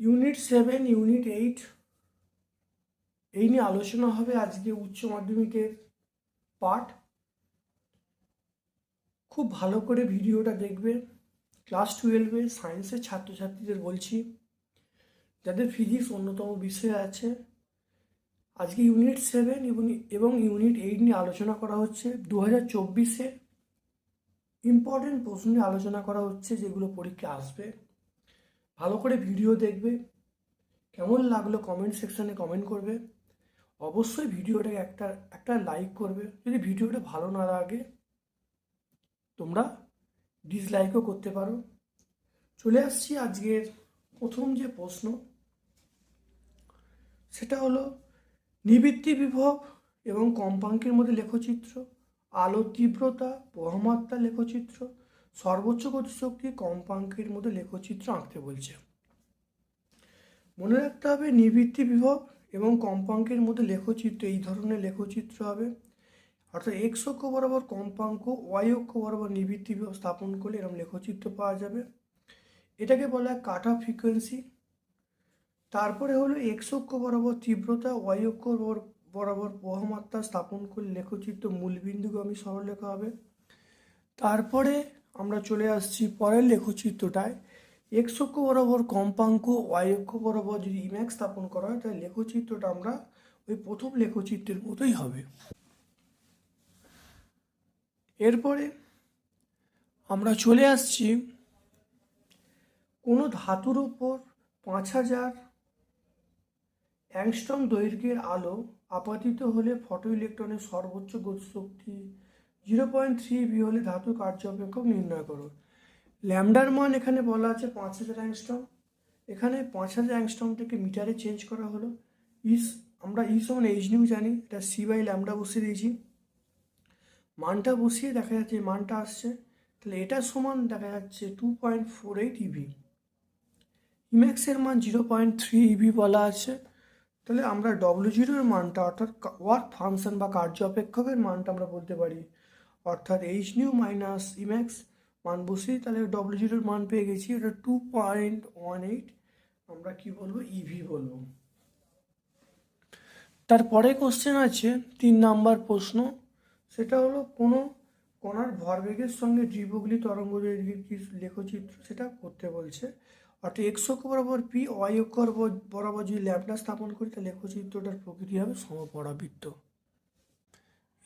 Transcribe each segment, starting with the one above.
Unit seven, unit eight, এই নিয়ে আলোচনা হবে আজকে উচ্চ মাধ্যমিকের পাঠ। খুব ভালো করে ভিডিওটা দেখবে। ক্লাস টুয়েলভে সায়েন্সের ছাত্রছাত্রীদের বলছি, যাদের ফিজিক্স অন্যতম বিষয় আছে আজকে ইউনিট সেভেন এবং ইউনিট এইট নিয়ে আলোচনা করা হচ্ছে। দু হাজার চব্বিশে ইম্পর্টেন্ট প্রশ্ন নিয়ে আলোচনা করা হচ্ছে যেগুলো পরীক্ষা আসবে। ভালো করে ভিডিও দেখবে। কেমন লাগল কমেন্ট সেকশানে কমেন্ট করবে। অবশ্যই ভিডিওটাকে একটা একটা লাইক করবে। যদি ভিডিওটা ভালো না লাগে, তোমরা ডিসলাইকও করতে পারো। চলে আসছি আজকের প্রথম যে প্রশ্ন, সেটা হলো নিবৃত্তি বিভব এবং কম্পাঙ্কের মধ্যে লেখচিত্র আলো তীব্রতা, বহমাত্রা লেখচিত্র, সর্বোচ্চ গতিশক্তি কম্পাঙ্কের মধ্যে লেখচিত্র আঁকতে বলছে। মনে রাখতে হবে, নিবৃত্তি বিভব এবং কম্পাঙ্কের মধ্যে লেখচিত্র, এই ধরনের লেখচিত্র হবে। অর্থাৎ এক্স অক্ষ বরাবর কম্পাঙ্ক ওয়াই অক্ষ বরাবর নিবৃত্তি বিভব স্থাপন করলে এরকম লেখচিত্র পাওয়া যাবে। এটাকে বলা হয় কাটা ফ্রিকোয়েন্সি। তারপরে হলো এক্স অক্ষ বরাবর তীব্রতা ওয়াই অক্ষ বরাবর- বহমাত্রা স্থাপন করে লেখচিত্র মূলবিন্দুগামী সরলরেখা হবে। তারপরে আমরা চলে আসছি পরের লেখচিত্রটায়। এক্স অক্ষ বরাবর কম্পাঙ্ক ওয়াই অক্ষ বরাবর যদি ইম্যাক্স স্থাপন করা হয়, তাহলে লেখচিত্রটা আমরা ওই প্রথম লেখচিত্রের মতোই হবে। এরপরে আমরা চলে আসছি কোনো ধাতুর ওপর পাঁচ হাজার অ্যাংস্ট্রম দৈর্ঘ্যের আলো আপাতিত হলে ফটো ইলেকট্রনের সর্বোচ্চ গতিশক্তি জিরো পয়েন্ট থ্রি বি হলে ধাতু কার্য অপেক্ষক নির্ণয় করো। ল্যামডার মান এখানে বলা আছে পাঁচ হাজার অ্যাংস্ট্রং। এখানে পাঁচ হাজার অ্যাংস্ট্রম থেকে মিটারে চেঞ্জ করা হলো। ইস, আমরা ই সমান এইচ নিউ জানি, এটা সি বাই ল্যামডা বসিয়ে দিয়েছি। মানটা বসিয়ে দেখা যাচ্ছে মানটা আসছে। তাহলে এটা সমান দেখা যাচ্ছে two point four eight eV ইম্যাক্সের মান জিরো পয়েন্ট থ্রি ইভি বলা আছে। তাহলে আমরা ডব্লিউ জিরোর মানটা অর্থাৎ ওয়ার্ক ফাংশন বা কার্য অপেক্ষকের মানটা আমরা বলতে পারি। অর্থাৎ এইচ নিউ মাইনাস ইম্যাক্স মান বসিয়ে তাহলে ডব্লিউ জিরোর মান পেয়ে গেছি। এটা টু পয়েন্ট ওয়ান এইট আমরা কি বলব? ইভি বলব। তারপরে কোশ্চেন আছে, তিন নাম্বার প্রশ্ন। সেটা হলো, কোনো কণার ভরবেগের সঙ্গে জীবগুলি তরঙ্গ লেখচিত্র সেটা করতে বলছে? অর্থাৎ এক্স অক্ষ বরাবর পি ওয়াই অক্ষ বরাবর- যদি ল্যাপটা স্থাপন করি, তাহলে লেখচিত্রটার প্রকৃতি হবে সমপরাবৃত্ত।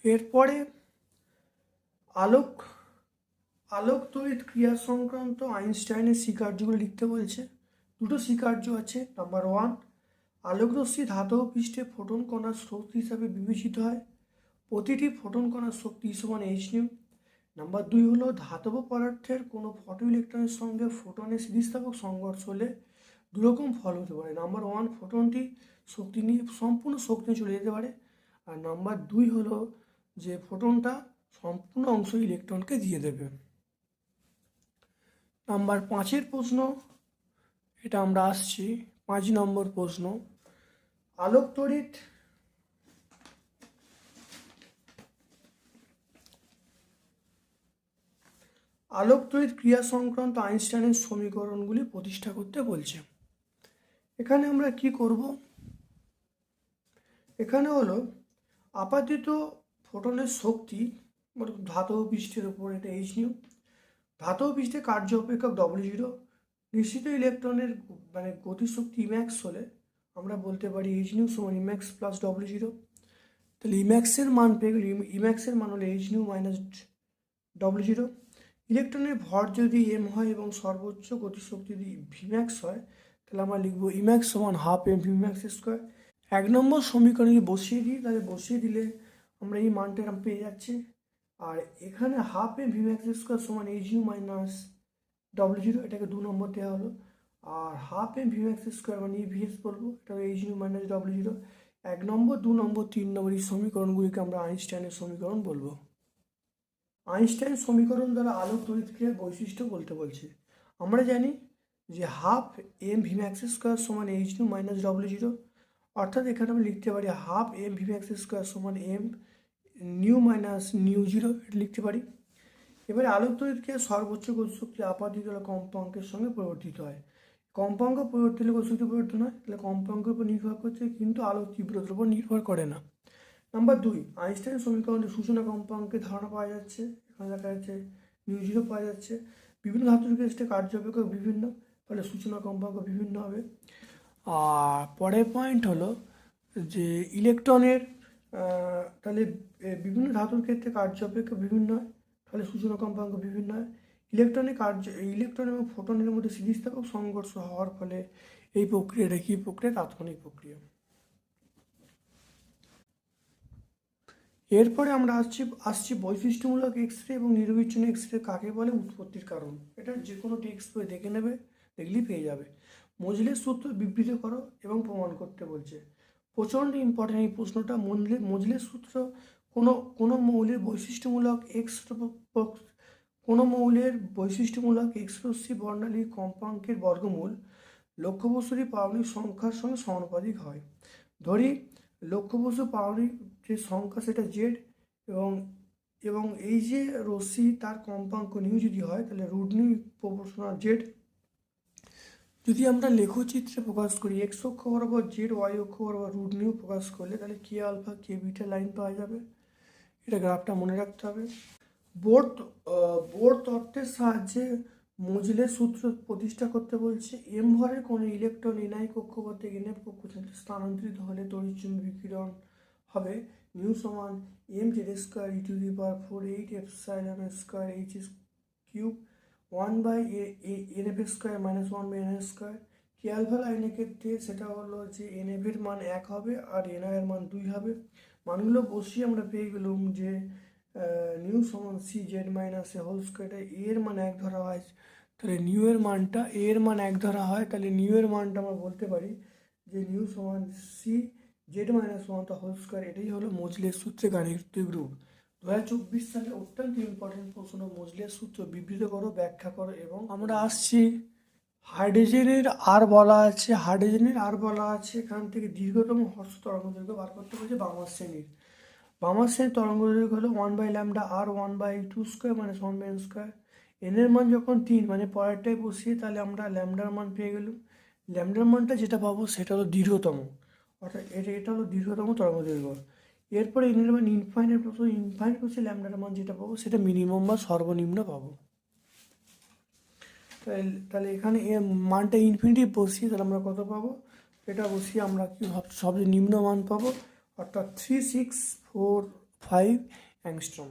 এরপরে আলোক আলোক তড়িৎ ক্রিয়া সংক্রান্ত আইনস্টাইনের স্বীকার্যগুলো লিখতে বলছে। দুটো স্বীকার্য আছে নাম্বার ওয়ান আলোকরশ্মি ধাতব পৃষ্ঠে ফোটন কণার শক্তি হিসাবে বিবেচিত হয়। প্রতিটি ফোটন কণার শক্তি সমান এইচ নিউ নাম্বার দুই হলো, ধাতব পদার্থের কোনো ফটো ইলেকট্রনের সঙ্গে ফোটনের স্থিতিস্থাপক সংঘর্ষ হলে দুরকম ফল হতে পারে। নাম্বার ওয়ান ফোটনটি শক্তি নিয়ে, সম্পূর্ণ শক্তি নিয়ে চলে যেতে পারে। আর নাম্বার দুই হলো যে ফোটনটা সম্পূর্ণ অংশ ইলেকট্রনকে দিয়ে দেবে। নাম্বার পাঁচের প্রশ্ন, এটা আমরা আসছি। পাঁচ নম্বর প্রশ্ন, আলোক তড়িৎ আলোক তড়িৎ ক্রিয়া সংক্রান্ত আইনস্টাইনের সমীকরণগুলি প্রতিষ্ঠা করতে বলছে। এখানে আমরা কি করব? এখানে হলো আপাতিত ফোটনের শক্তি মানে ধাতব পৃষ্ঠের উপর এটা এইচ নিউ ধাতব পৃষ্ঠে কার্য অপেক্ষক ডব্লিউ জিরো নিশ্চিত ইলেকট্রনের মানে গতিশক্তি ইম্যাক্স হলে আমরা বলতে পারি এইচ নিউ সমান E max plus W zero তাহলে ইম্যাক্সের মান পেয়ে গেলে ইম্যাক্সের মান হলো H nu minus W zero ইলেকট্রনের ভর যদি এম হয় এবং সর্বোচ্চ গতিশক্তি যদি ভিম্যাক্স হয়, তাহলে আমরা লিখব ইম্যাক্স সমান হাফ এম ভিম্যাক্স স্কোয়ার এক নম্বর সমীকরণে যদি বসিয়ে দিই, তাহলে বসিয়ে দিলে আমরা এই মানটা পেয়ে যাচ্ছি। আর এখানে half M v max square সমান H U minus W zero এটাকে দু নম্বর দেওয়া হলো। আর half M v max square মানে ইভিএস বলব এটা H U minus W zero এক নম্বর, দু নম্বর, তিন নম্বর এই সমীকরণগুলিকে আমরা আইনস্টাইনের সমীকরণ বলব। আইনস্টাইন সমীকরণ দ্বারা আলোক তড়িৎক্রিয়ার বৈশিষ্ট্য বলতে বলছে। আমরা জানি যে half M v max square সমান H two minus W zero. অর্থাৎ এখানে আমি লিখতে পারি half M V max square সমান M nu minus nu zero এটা লিখতে পারি। এবারে আলোক তড়িৎকে সর্বোচ্চ গতিশক্তি আপাতিত কম্পাঙ্কের সঙ্গে পরিবর্তিত হয়। কম্পাঙ্ক পরিবর্তিত হলে পরিবর্তন হয়, তাহলে কম্পাঙ্কের উপর নির্ভর করছে কিন্তু আলোক তীব্রতার উপর নির্ভর করে না। নাম্বার দুই আইনস্টাইন সমীকরণে সূচনা কম্পাঙ্কের ধারণা পাওয়া যাচ্ছে। এখানে দেখা যাচ্ছে নিউ জিরো পাওয়া যাচ্ছে। বিভিন্ন ধাতুর ক্ষেত্রে কার্য অপেক্ষক বিভিন্ন, ফলে সূচনা কম্পাঙ্ক বিভিন্ন হবে। আর পরের পয়েন্ট হলো যে ইলেকট্রনের তাহলে বিভিন্ন ধাতুর ক্ষেত্রে কার্য অপেক্ষক বিভিন্ন হয়, ফলে সূচনা কম্পাঙ্ক বিভিন্ন হয়। ইলেকট্রনের কার্য, ইলেকট্রন এবং ফোটনের মধ্যে স্থিতিস্থাপক সংঘর্ষ হওয়ার ফলে এই প্রক্রিয়াটা কী প্রক্রিয়া? তাৎক্ষণিক প্রক্রিয়া। এরপরে আমরা আসছি আসছি বৈশিষ্ট্যমূলক এক্স রে এবং নিরবিচ্ছিন্ন এক্স রে কাকে বলে? উৎপত্তির কারণ। এটা যে কোনো টেক্সট বই দেখে নেবে, দেখলেই পেয়ে যাবে। মজলের সূত্র বিবৃত করো এবং প্রমাণ করতে বলছে। প্রচণ্ড ইম্পর্টেন্ট এই প্রশ্নটা। মজলে, মজলের সূত্র কোনো কোনো মৌলের বৈশিষ্ট্যমূলক এক্স কোনো মৌলের বৈশিষ্ট্যমূলক এক্সরশ্মি বর্ণালী কম্পাঙ্কের বর্গমূল লক্ষ্যবস্তুটি পারমাণবিক সংখ্যার সঙ্গে সমানুপাতিক হয়। ধরি, লক্ষ্যবস্তু পারমাণবিক যে সংখ্যা সেটা জেড এবং এবং এই যে রশ্মি তার কম্পাঙ্ক নিউ যদি হয়, তাহলে রুট নিউ প্রপোর্শনাল জেড যদি আমরা লেখচিত্রে প্রকাশ করি এক্স অক্ষ বরাবর জেড ওয়াই অক্ষ বরাবর রুট নিউ প্রকাশ করলে, তাহলে K alpha K beta line পাওয়া যাবে। এটা গ্রাফটা মনে রাখতে হবে। বোর্ড বোর্ড তত্ত্বের সাহায্যে মজলের সূত্র প্রতিষ্ঠা করতে বলছে এম ভরের কোনো ইলেকট্রন এনআই কক্ষপথ এনএফ কক্ষপথে স্থানান্তরিত হলে তড়িৎচুম্বী বিকিরণ হবে। নিউ সমান M Z square E to the power four eight F সাইলাম square H cube one by N F square minus one by N square K alpha লাইনের ক্ষেত্রে? সেটা হলো যে এন এফ এর মান এক হবে আর এন এর মান দুই হবে। মানগুলো বসিয়ে আমরা পেয়ে গেলাম যে নিউ সমান C Z minus A whole স্কোয়ারটা এর মান এক ধরা হয়। তাহলে নিউ এর মানটা এর মান এক ধরা হয়। তাহলে নিউ এর মানটা আমরা বলতে পারি যে নিউ সমান সি জেড মাইনাস ওয়ান তা হোল স্কোয়ার এটাই হলো মজলের সূত্রে গাণিতিক রূপ। দু হাজার চব্বিশ সালে অত্যন্ত ইম্পর্টেন্ট প্রশ্ন মজলের সূত্র, বিবৃত করো, ব্যাখ্যা করো এবং আমরা আসছি হাইড্রোজেনের আর বলা আছে হাইড্রোজেনের আর বলা আছে, এখান থেকে দীর্ঘতম হর্ষ তরঙ্গ দৈর্ঘ্য বার করতে বলছে বামার শ্রেণির। বামার শ্রেণির তরঙ্গ দৈর্ঘ্য হলো ওয়ান বাই ল্যামডা আর ওয়ান বাই টু স্কোয়ার মানে ওয়ান বাই স্কোয়ার এনের মান যখন তিন মানে পরেরটায় বসিয়ে তাহলে আমরা ল্যামডার মান পেয়ে গেলাম। ল্যামডার মানটা যেটা পাবো সেটা হলো দীর্ঘতম। অর্থাৎ এটা এটা হলো দীর্ঘতম তরঙ্গ দৈর্ঘ্য এরপরে এনের মান ইনফাইনাইট পাবো ইনফাইনাইট বসে ল্যামডার মান যেটা পাবো, সেটা মিনিমাম বা সর্বনিম্ন পাবো। তাহলে এখানে এ মানটা ইনফিনিটি বসিয়ে তাহলে আমরা কত পাবো? এটা বসিয়ে আমরা কি সব সবচেয়ে নিম্ন মান পাবো, অর্থাৎ three six four five angstrom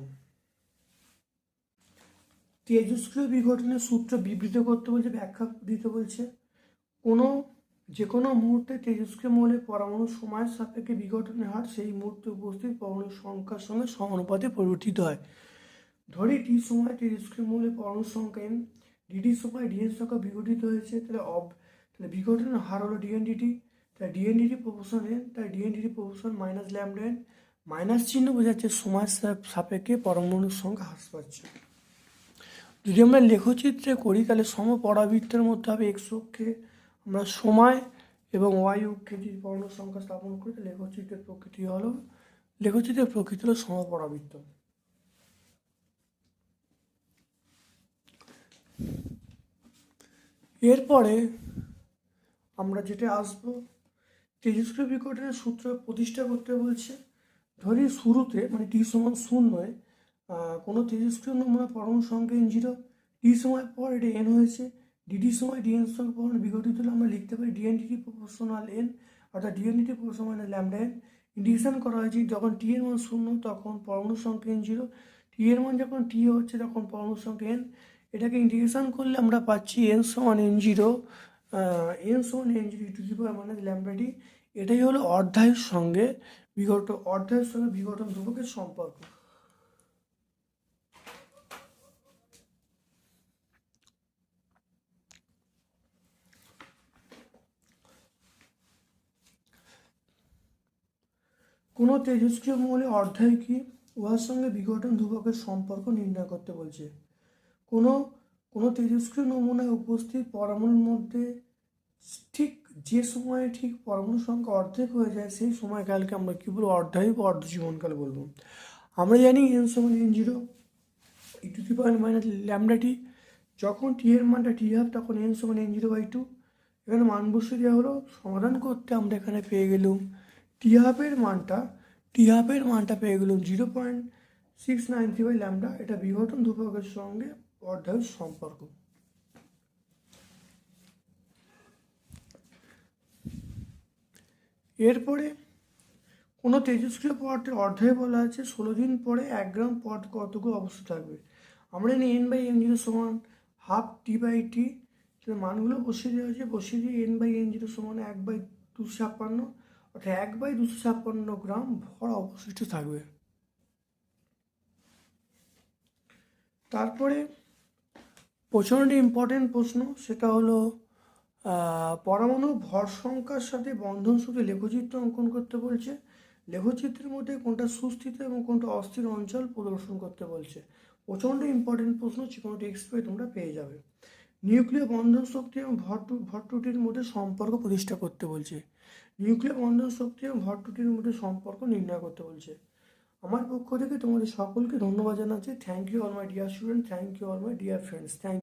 তেজস্ক্রিয় বিঘটনের সূত্র বিবৃত করতে বলছে, ব্যাখ্যা দিতে বলছে, কোনো যে কোনো মুহূর্তে তেজস্ক্রিয় মৌলের পরমাণু সময়ের সাপেক্ষে বিঘটনের হার সেই মুহূর্তে উপস্থিত পরমাণুর সংখ্যার সঙ্গে সমানুপাতে পরিবর্তিত হয়। ধরি টি সময় তেজস্ক্রিয় মৌলের পরমাণুর সংখ্যা এন ডিডি সময় ডিএন সংখ্যা বিঘটিত হয়েছে, তাহলে অব, তাহলে বিঘটনের হার হলো ডিএনডিটি তাই d N d t proportion N তাই d N d t proportion minus lambda N minus চিহ্ন বোঝাচ্ছে সময়ের সাপ- সাপেক্ষে পরমাণুর সংখ্যা হ্রাস পাচ্ছে। যদি আমরা লেখচিত্রে করি, তাহলে সমপরাবৃত্তের মধ্যে হবে এক্স অক্ষে আমরা সময় এবং অক্ষে যদি পরমাণুর সংখ্যা স্থাপন করি লেখচিত্রের প্রকৃতি হলো লেখচিত্রের প্রকৃতি হলো সমপরাবৃত্ত। এরপরে আমরা যেটা আসব, তেজস্ক্রিয় বিকটনের সূত্র প্রতিষ্ঠা করতে বলছে। ধরি শুরুতে মানে টি সমান শূন্যয় কোনো তেজস্ক্রিয় নমুনা পরমাণু সংখ্যা এন জিরো টি সময় পর এটা এন হয়েছে। ডিডি সময় ডিএন সঙ্গে পরমাণু বিঘটিত হলে আমরা লিখতে পারি d N d t proportional N অর্থাৎ d N d t proportional lambda N indication করা হয়েছে, যখন টি এর মান শূন্য, তখন পরমাণু সংখ্যা এন জিরো টি এর মান যখন টি হচ্ছে, তখন পরমাণু সংখ্যা এন এটাকে ইন্টিগ্রেশন করলে আমরা পাচ্ছি এন সমান এন জিরো এন সমান N zero to the power মানে ল্যামডাটি এটাই হলো অর্ধায়ের সঙ্গে বিঘট অর্ধায়ের সঙ্গে বিঘটন ধ্রুবকের সম্পর্ক। কোনো তেজস্ক্রিয় মৌলে অর্ধায় কি? উহার সঙ্গে বিঘটন ধ্রুবকের সম্পর্ক নির্ণয় করতে বলছে। কোনো কোনো তেজস্ক্রিয় নমুনায় উপস্থিত পরমাণুর মধ্যে ঠিক যে সময়ে ঠিক পরমাণু সংখ্যা অর্ধেক হয়ে যায়, সেই সময়কালকে আমরা কী বলব? অর্ধায়ু বা অর্ধজীবনকাল বলব। আমরা জানি এন সমান N zero E to power minus lambda T যখন টি এর মানটা টি হাফ তখন এন সমান এন জিরো বাই টু এখানে মান বসে দেওয়া হলো, সমাধান করতে আমরা এখানে পেয়ে গেলাম। টি হাফের মানটা টি হাফের মানটা পেয়ে গেলাম zero point six nine three by lambda এটা বিঘটন ধ্রুবকের সঙ্গে অর্ধায়ুর সম্পর্ক। এরপরে কোনো তেজস্ক্রিয় পদার্থের অর্ধায় বলা আছে, ষোলো দিন পরে এক গ্রাম পদ কতগুলো অবস্থা থাকবে? আমরা জানি এন বাই এন জিরো সমান হাফ টি বাই টি মানগুলো বসিয়ে দেওয়া হয়েছে, বসিয়ে দিয়ে এন বাই এন জিরো সমান এক বাই দুশো ছাপ্পান্ন অর্থাৎ এক বাই দুশো ছাপ্পান্ন গ্রাম ভর অবশিষ্ট থাকবে। তারপরে প্রচণ্ড ইম্পর্টেন্ট প্রশ্ন, সেটা হলো পরমাণু ভর সংখ্যার সাথে বন্ধন সূত্রে লেখচিত্র অঙ্কন করতে বলছে। লেখচিত্রের মধ্যে কোনটা সুস্থিত এবং কোনটা অস্থির অঞ্চল প্রদর্শন করতে বলছে। প্রচণ্ড ইম্পর্টেন্ট প্রশ্ন যে কোনো টেক্সট বই তোমরা পেয়ে যাবে। নিউক্লিয় বন্ধন শক্তি এবং ভর ভরটুটির ভর মধ্যে সম্পর্ক প্রতিষ্ঠা করতে বলছে। নিউক্লিয় বন্ধন শক্তি এবং ভরটুটির মধ্যে সম্পর্ক নির্ণয় করতে বলছে। আমার পক্ষ থেকে তোমাদের সকলকে ধন্যবাদ জানাচ্ছি। Thank you all my dear student thank you all my dear friends thank